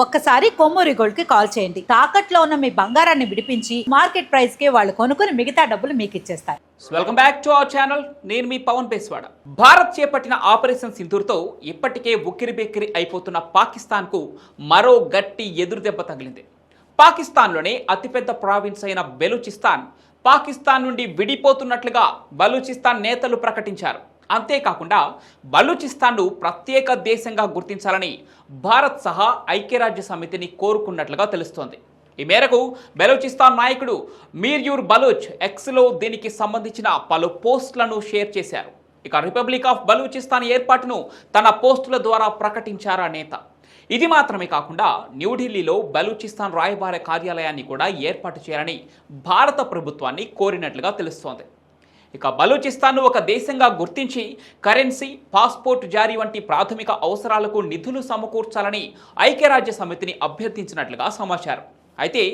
ఒక్కసారి కొమ్మూరి గోల్డ్కి కాల్ చేయండి. తాకట్లో ఉన్న మీ బంగారాన్ని విడిపించి మార్కెట్ ప్రైస్కి వాళ్ళు కొనుక్కుని మిగతా డబ్బులు మీకు ఇచ్చేస్తారు. Welcome back to our channel నేను మీ పవన్ బేస్వాడ. భారత్ చేపట్టిన ఆపరేషన్ సింధూర్తో ఇప్పటికే ఉక్కిరి బిక్కిరి అయిపోతున్న పాకిస్తాన్కు మరో గట్టి ఎదురుదెబ్బ తగిలింది. పాకిస్తాన్లోనే అతిపెద్ద ప్రావిన్స్ అయిన బెలూచిస్తాన్ పాకిస్తాన్ నుండి విడిపోతున్నట్లుగా బలూచిస్తాన్ నేతలు ప్రకటించారు. అంతేకాకుండా బలూచిస్తాన్ను ప్రత్యేక దేశంగా గుర్తించాలని భారత్ సహా ఐక్యరాజ్య సమితిని కోరుకున్నట్లుగా తెలుస్తోంది. ఈ మేరకు బెలూచిస్తాన్ నాయకుడు మీర్యూర్ బలూచ్ ఎక్స్లో దీనికి సంబంధించిన పలు పోస్టులను షేర్ చేశారు. ఇక రిపబ్లిక్ ఆఫ్ బలూచిస్తాన్ ఏర్పాటును తన పోస్టుల ద్వారా ప్రకటించారా నేత? ఇది మాత్రమే కాకుండా న్యూఢిల్లీలో బలూచిస్తాన్ రాయబార కార్యాలయాన్ని కూడా ఏర్పాటు చేయాలని భారత ప్రభుత్వాన్ని కోరినట్లుగా తెలుస్తోంది. ఇక బలూచిస్తాన్ను ఒక దేశంగా గుర్తించి కరెన్సీ పాస్పోర్ట్ జారీ వంటి ప్రాథమిక అవసరాలకు నిధులు సమకూర్చాలని ఐక్యరాజ్య సమితిని అభ్యర్థించినట్లుగా సమాచారం. అయితే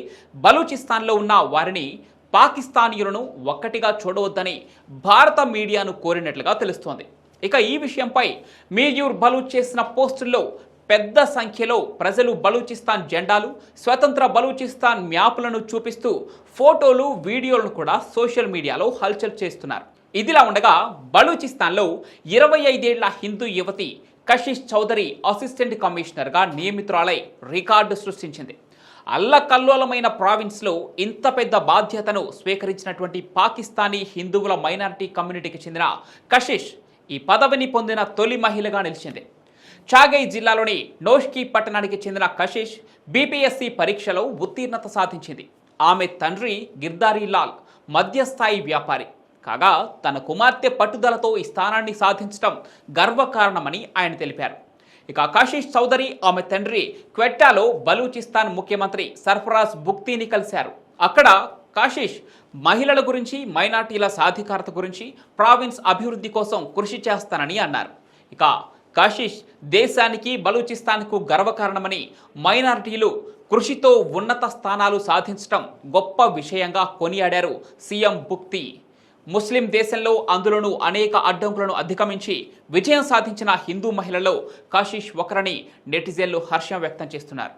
బలూచిస్తాన్లో ఉన్న వారిని పాకిస్తానీయులను ఒక్కటిగా చూడవద్దని భారత మీడియాను కోరినట్లుగా తెలుస్తోంది. ఇక ఈ విషయంపై మీర్యూర్ బలూచ్ చేసిన పోస్టుల్లో పెద్ద సంఖ్యలో ప్రజలు బలూచిస్తాన్ జెండాలు స్వతంత్ర బలూచిస్తాన్ మ్యాప్లను చూపిస్తూ ఫోటోలు వీడియోలను కూడా సోషల్ మీడియాలో హల్చల్ చేస్తున్నారు. ఇదిలా ఉండగా బలూచిస్తాన్లో ఇరవై ఐదేళ్ళ హిందూ యువతి కషిష్ చౌదరి అసిస్టెంట్ కమిషనర్గా నియమితురాలై రికార్డు సృష్టించింది. అల్లకల్లోలమైన ప్రావిన్స్లో ఇంత పెద్ద బాధ్యతను స్వీకరించినటువంటి పాకిస్తానీ హిందువుల మైనారిటీ కమ్యూనిటీకి చెందిన కషిష్ ఈ పదవిని పొందిన తొలి మహిళగా నిలిచింది. చాగై జిల్లాలోని నోష్కి పట్టణానికి చెందిన కషిష్ బీపీఎస్సీ పరీక్షలో ఉత్తీర్ణత సాధించింది. ఆమె తండ్రి గిర్దారీ లాల్ మధ్యస్థాయి వ్యాపారి. కాగా తన కుమార్తె పట్టుదలతో ఈ స్థానాన్ని సాధించడం గర్వకారణమని ఆయన తెలిపారు. ఇక కాశీష్ చౌదరి ఆమె తండ్రి క్వెట్టాలో బలూచిస్తాన్ ముఖ్యమంత్రి సర్ఫరాజ్ బుక్తీని కలిశారు. అక్కడ కాశీష్ మహిళల గురించి మైనార్టీల సాధికారత గురించి ప్రావిన్స్ అభివృద్ధి కోసం కృషి చేస్తానని అన్నారు. ఇక కాశీష్ దేశానికి బలూచిస్తాన్కు గర్వకారణమని మైనారిటీలు కృషితో ఉన్నత స్థానాలు సాధించడం గొప్ప విషయంగా కొనియాడారు సీఎం బుక్తి. ముస్లిం దేశంలో అందులోనూ అనేక అడ్డంకులను అధిగమించి విజయం సాధించిన హిందూ మహిళల్లో కాశీష్ ఒకరని నెటిజన్లు హర్షం వ్యక్తం చేస్తున్నారు.